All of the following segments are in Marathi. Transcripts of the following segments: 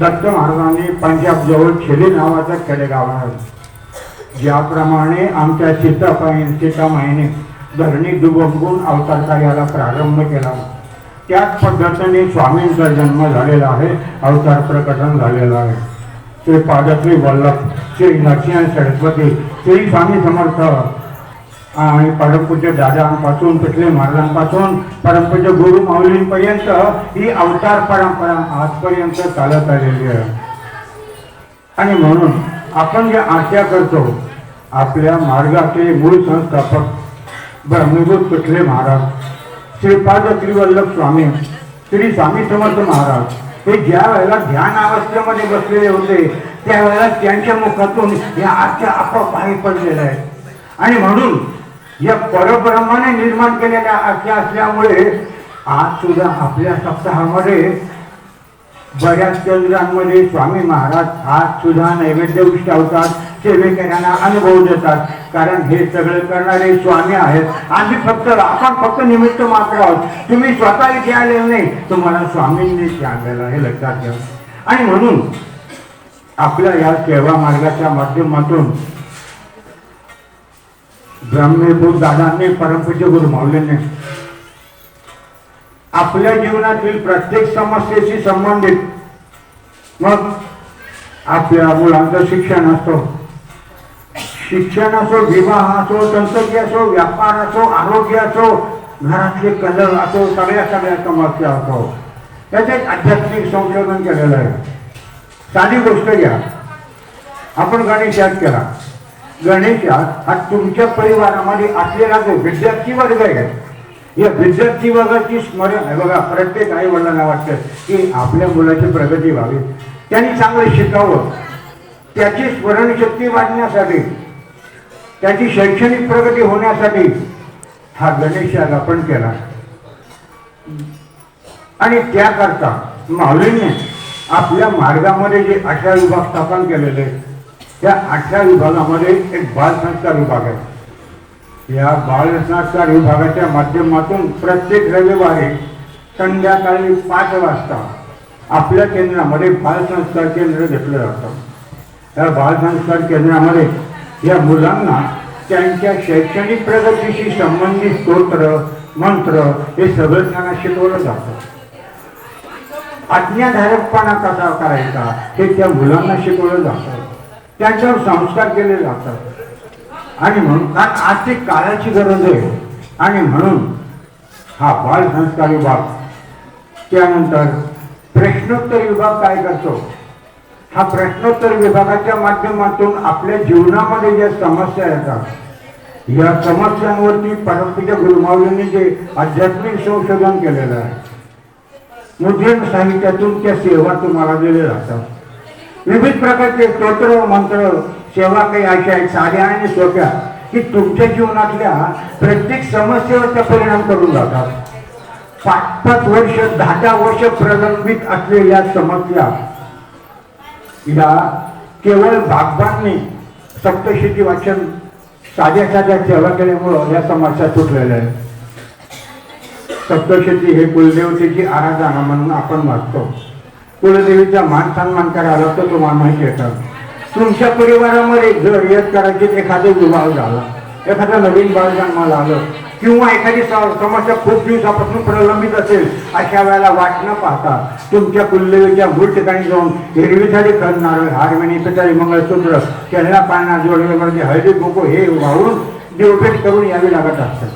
दत्त महाराजांनी पंजाबजवळ जवळ खेली नावाचं खेडेगाव आहे. ज्याप्रमाणे आमच्या सीताबाई सीतामाईने धरणी दुबंबून अवतार कार्याला प्रारंभ केला. त्याच पद्धतीने स्वामींचा जन्म झालेला आहे अवतार प्रकटन झालेला आहे. श्री पादश्री वल्लभ श्री नरसिंह सरस्वती श्री स्वामी समर्थ आणि परमपूज्य दादांपासून पिठले महाराजांपासून परमपूज्य गुरु माऊलींपर्यंत ही अवतार परंपरा आजपर्यंत चालत आलेली आहे. आणि म्हणून आपण जे आशा करतो आपल्या मार्गाचे मूळ संस्थापक ब्रह्मभूत पिठले महाराज श्रीपाद त्रिवल्लभ स्वामी श्री स्वामी समर्थ महाराज हे ज्या वेळेला ध्यान अवस्थेमध्ये बसलेले होते त्यावेळेला त्यांच्या मुखातून या आजच्या आपोआप बाहेर पडलेल्या आहेत. आणि म्हणून या परब्रह्माने निर्माण केलेल्या आज्ञा असल्यामुळे आज सुद्धा आपल्या सप्ताहामध्ये बऱ्याच केंद्रांमध्ये स्वामी महाराज आज सुद्धा नैवेद्य उष्टावतात सेवेकऱ्यांना अनुभव देतात. कारण हे सगळे करणारे स्वामी आहेत. आम्ही फक्त आपण फक्त निमित्त मात्र आहोत. तुम्ही स्वतः इथे आले नाही. तुम्हाला स्वामींनी इथे आणलेलं हे लक्षात घ्या आणि म्हणून आपल्या या सेवा मार्गाच्या माध्यमातून ब्रह्मभूत दादांनी परमपूज्य गुरु मावलेने आपल्या जीवनातील प्रत्येक समस्येशी संबंधित. मग आपल्या मुलांचं शिक्षण असतो. शिक्षण असो विवाह असो संतती असो व्यापार असो आरोग्य असो घरातले कलर असो सगळ्या सगळ्या समस्या असो. त्याचे एक आध्यात्मिक संशोधन केलेलं आहे. साधी गोष्ट घ्या. आपण गणेश याद केला. गणेशात हा तुमच्या परिवारामध्ये असलेला जो विद्यार्थी वर्ग आहे या विद्यार्थी वर्गाची स्मरण आहे बघा प्रत्येक आई वडिलांना वाटतं की आपल्या मुलाची प्रगती व्हावी. त्यांनी चांगलं शिकावं. त्याची स्मरणशक्ती वाढण्यासाठी त्याची शैक्षणिक प्रगती होण्यासाठी हा गणेश याग आपण केला. आणि त्याकरता माऊलीने आपल्या मार्गामध्ये जे अठरा विभाग स्थापन केलेले आहेत, त्या आठव्या विभागामध्ये एक बाल संस्कार विभाग आहे. या बाल संस्कार विभागाच्या माध्यमातून प्रत्येक रविवारी संध्याकाळी पाच वाजता आपल्या केंद्रामध्ये बालसंस्कार केंद्र घेतलं जातं. या बालसंस्कार केंद्रामध्ये या मुलांना त्यांच्या शैक्षणिक प्रगतीशी संबंधित स्तोत्र मंत्र हे सगळं त्यांना शिकवलं जातं. आज्ञाधारकपणा कसा करायचा हे त्या मुलांना शिकवलं जातं. त्यांच्यावर संस्कार केले जातात. आणि म्हणून कारण आजची काळाची गरज आहे. आणि म्हणून हा बाल संस्कार विभाग त्यानंतर प्रश्नोत्तर विभाग काय करतो? हा प्रश्नोत्तर विभागाच्या माध्यमातून आपल्या जीवनामध्ये ज्या समस्या येतात या समस्यांवरती परमपूज्य गुरुमाऊलींनी जे आध्यात्मिक संशोधन केलेलं आहे मुद्रण साहित्यातून त्या सेवा तुम्हाला दिल्या जातात. विविध प्रकारचे स्तोत्र मंत्र सेवा काही अशा आहेत साध्या आणि सोप्या की तुमच्या जीवनातल्या प्रत्येक समस्येवर त्या परिणाम करून जातात. पाच पाच वर्ष दहा दहा वर्ष प्रलंबित असलेल्या समस्या या केवळ बागबांनी सप्तशेती वाचन साध्या साध्या सेवा केल्यामुळं या समस्या सुटलेल्या आहेत. सप्तशेती हे कुलदेवतेची आराधना म्हणून आपण मागतो कुलदेवीचा मान सन्मान करायला तर तुम्हाला माहिती येतात तुमच्या परिवारामध्ये जर यश करायचे एखादा विवाह झाला एखादा नवीन बाळ जन्माला आलं किंवा एखादी समस्या खूप दिवसापासून प्रलंबित असेल अशा वेळेला वाट न पाहता तुमच्या कुलदेवीच्या मूळ ठिकाणी जाऊन हिरवी झाडी करणार हारमिणी पितारी मंगळसूत्र केळला पाळणा जोडवे हळदी कुंकू हे वाहून देवभेट करून यावी लागत असतात.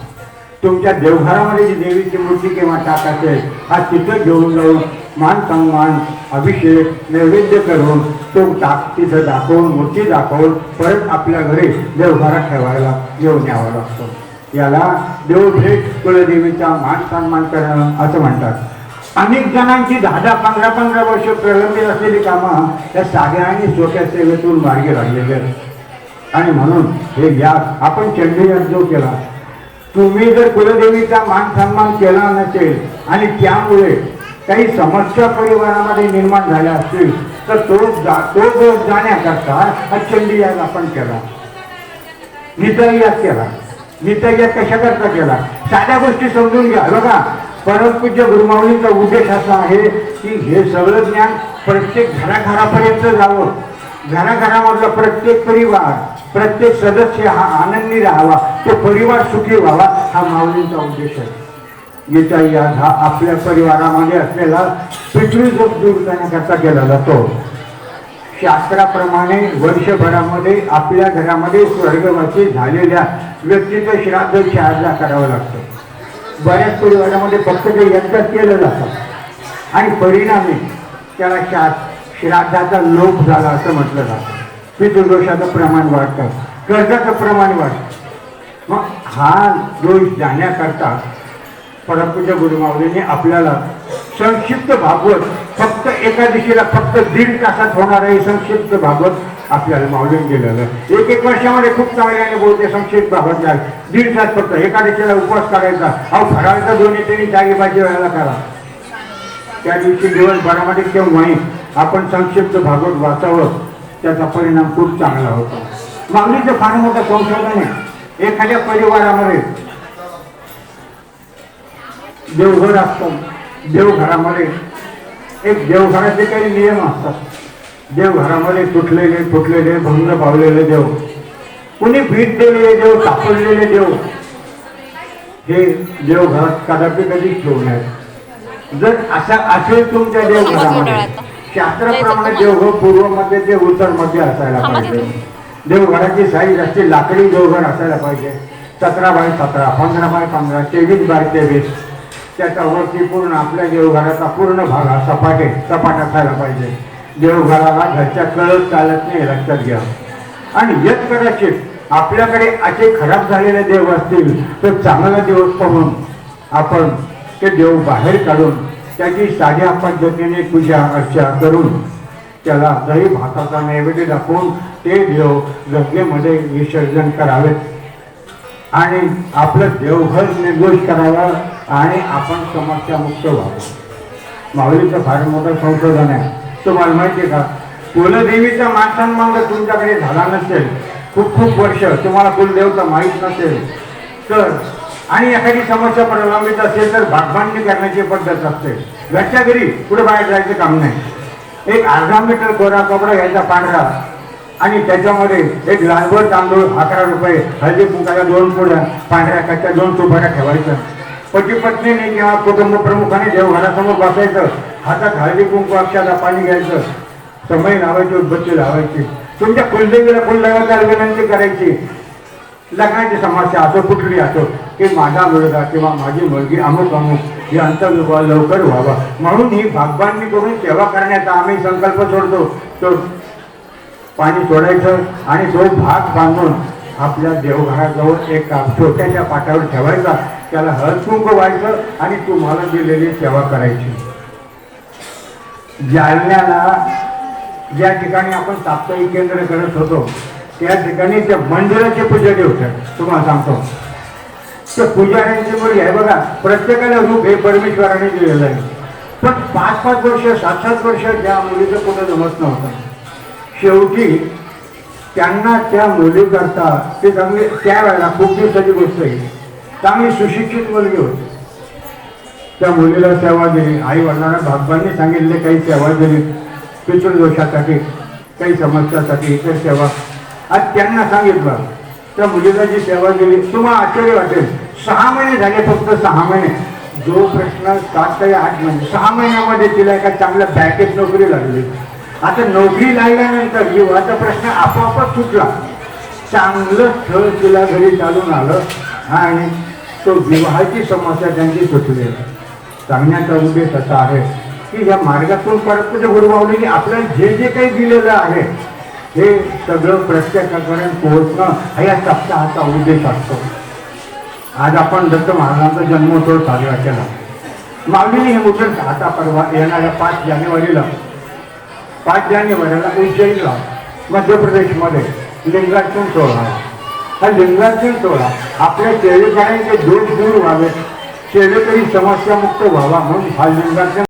तुमच्या देवघरामध्ये जी देवीची मूर्ती किंवा टाक असेल हा तिथं घेऊन जाऊन मान सन्मान अभिषेक नैवेद्य करून तो टाक तिथं दाखवून मूर्ती दाखवून परत आपल्या घरी देवघरात ठेवायला घेऊन यावा लागतो. याला देवभेट कुलदेवीचा मान सन्मान करणं असं म्हणतात. अनेक जणांची दहा दहा पंधरा पंधरा वर्ष प्रलंबित असलेली कामं या साध्या आणि सोप्या सेवेतून मार्गी लागलेली आहेत. आणि म्हणून हे घ्या आपण चंडीगड जो केला. तुम्ही जर कुलदेवीचा मान सन्मान केला नसेल आणि त्यामुळे काही समस्या परिवारामध्ये निर्माण झाल्या असतील तर तो जा तो जो जाण्याकरता हा चंडी याग आपण केला. नितयाग केला. नितयाग कशाकरता केला? साध्या गोष्टी समजून घ्या. बघा परमपूज्य गुरुमाऊलीचा उद्देश असा आहे की हे सगळं ज्ञान प्रत्येक घराघरापर्यंत जावं. घराघरामधला प्रत्येक परिवार प्रत्येक सदस्य हा आनंदी राहावा. तो परिवार सुखी व्हावा हा माऊलींचा उद्देश आहे. याचा याद हा आपल्या परिवारामध्ये असलेला पितृजोग दूर करण्याकरता केला जातो शास्त्राप्रमाणे वर्षभरामध्ये आपल्या घरामध्ये स्वर्गवासी झालेल्या व्यक्तीचं श्राद्ध शाळेला करावं लागतं. बऱ्याच परिवारामध्ये फक्त ते एकदाच केलं जातं. आणि परिणामी त्याला शा श्राद्धाचा लोप झाला असं म्हटलं जातं. पितृदोषाचं प्रमाण वाढतं. कर्जाचं प्रमाण वाढतं. मग हा दोष जाण्याकरता परमपूज्य गुरुमाऊलीने आपल्याला संक्षिप्त भागवत फक्त एका दिशेला फक्त दीड तासात होणार आहे संक्षिप्त भागवत आपल्याला माऊलीने गेलेलं आहे. एक एक वर्षामध्ये खूप चांगल्याने बोलते संक्षिप्त भागवत आहे दीड तास फक्त. एका दिशेला उपवास करायचा. अहो फराळचा दोन्ही त्यांनी जागी पाहिजे व्हायला करा. त्या दिवशी दिवसभरामध्ये केव्हाही आपण संक्षिप्त भागवत वाचावं. त्याचा परिणाम खूप चांगला होतो. माऊलीचं फार मोठं संशोधन आहे एखाद्या परिवारामध्ये देवघर असतं. देवघरामध्ये एक देवघराचे काही नियम असतात. देवघरामध्ये तुटलेले फुटलेले भंग पावलेले देव. कुणी भीट दिलेले देव सापडलेले देव. हे देवघरात कदापि कधी ठेवू नये. जर असा असेल तुमच्या देवघरामध्ये शास्त्राप्रमाणे देवघर पूर्वमध्ये ते उत्तरमध्ये असायला पाहिजे. देवघराची साईज असते लाकडी देवघर असायला पाहिजे. सतरा बाय सतरा पंधरा बाय पंधरा तेवीस बाय तेवीस. त्याच्या वरती पूर्ण आपल्या देवघराचा पूर्ण भाग हा सपाटे सपाट असायला पाहिजे. देवघराला घरच्या कळत चालत नाही लक्षात घ्या. आणि यत कदाचित आपल्याकडे असे खराब झालेले देव असतील तर चांगला दिवस पाहून आपण ते देव बाहेर काढून त्याची साध्या पद्धतीने पूजा अर्चा करून त्याला दही भाताचा नैवेद्य दाखवून ते देव गंगेमध्ये विसर्जन करावेत. आणि आपलं देवघर निर्दोष करावा आणि आपण समस्या मुक्त व्हावं. माऊलीचं फार मोठं संशोधन आहे. तुम्हाला माहिती आहे का? कुलदेवीचा मानसन्मान जर तुमच्याकडे झाला नसेल खूप खूप वर्ष तुम्हाला कुलदेवता माहीत नसेल तर आणि एखादी समस्या प्रलंबित असेल तर भागबांधणी करण्याची पद्धत असते. घरच्या घरी पुढे बाहेर जायचं काम नाही. एक अर्धा मीटर कोरा कपडा घ्यायचा पांढरा आणि त्याच्यामध्ये एक लालभर तांदूळ अकरा रुपये हळदी कुंकाला दोन पुढ्या पांढऱ्या कच्च्या दोन तुपाऱ्या ठेवायचं. पती पत्नीने किंवा कुटुंब प्रमुखाने देवघरासमोर बसायचं. हातात हळदी कुंकू अक्षाला पाणी घ्यायचं. समय लावायची उद्बत्ती लावायची. तुमच्या कुलदेवीला कुलदैवाचा विनंती करायची. लग्नाची समस्या असो कुठली असो की माझा मुलगा किंवा माझी मुलगी अमुक अमुक ही अंतर्विवाह लवकर व्हावा. म्हणून ही भागबांधणी करून सेवा करण्याचा आम्ही संकल्प सोडतो. तो पाणी सोडायचं आणि तो भाग बांधून आपल्या देवघराजवळ एक छोट्याशा पाटावर ठेवायचा. त्याला हळकुंक व्हायचं आणि तुम्हाला दिलेली सेवा करायची. जालन्याला ज्या ठिकाणी आपण साप्ताहिक केंद्र करत होतो त्या ठिकाणी त्या मंदिराचे पुजारी होते. तुम्हाला सांगतो. त्या पुजाऱ्यांची मुली आहे बघा प्रत्येकाला रूप हे परमेश्वराने दिलेलं आहे. पण पाच पाच वर्ष सात सात वर्ष त्या मुलीचं कुठं जमत नव्हतं. शेवटी त्यांना त्या मुलीकरता ते चांगले त्यावेळेला खूप दिवसाची गोष्ट आहे. चांगली सुशिक्षित मुलगी होती. त्या मुलीला सेवा दिली. आई वडिलांना भागवांनी सांगितले काही सेवा दिली. पितृदोषासाठी काही समस्यासाठी इतर सेवा. आज त्यांना सांगितलं त्या मुलीला जी सेवा दिली तुम्हाला आश्चर्य वाटेल. सहा महिने झाले फक्त सहा महिने. जो प्रश्न सात ते आठ महिने सहा महिन्यामध्ये तिला एका चांगल्या बँकेत नोकरी लागली. आता नोकरी लागल्यानंतर जीवाचा प्रश्न आपोआपच सुटला. चांगलं स्थळ तिला घरी चालून आलं. आणि तो विवाहाची समस्या त्यांची सुटली. सांगण्याचा उद्देश असा आहे की या मार्गातून परत गुरुबावलीने आपल्याला जे जे काही दिलेलं आहे हे सगळं प्रत्येकाकडे पोहोचणं हा या सप्ताहाचा उद्देश असतो. आज आपण दत्त महाराजांचा जन्मोत्सव साजरा केला. मागणी हे मोठं आता परवा येणाऱ्या पाच जानेवारीला पाच जानेवारीला उज्जैनला मध्य प्रदेशमध्ये लिंगातून सोहळा. आहे. हा लिंगार्चन सोहळा आपल्या सेवेकऱ्यांचे दोष दूर व्हावे सेवेकरी समस्यामुक्त व्हावा म्हणून हा लिंगार्चन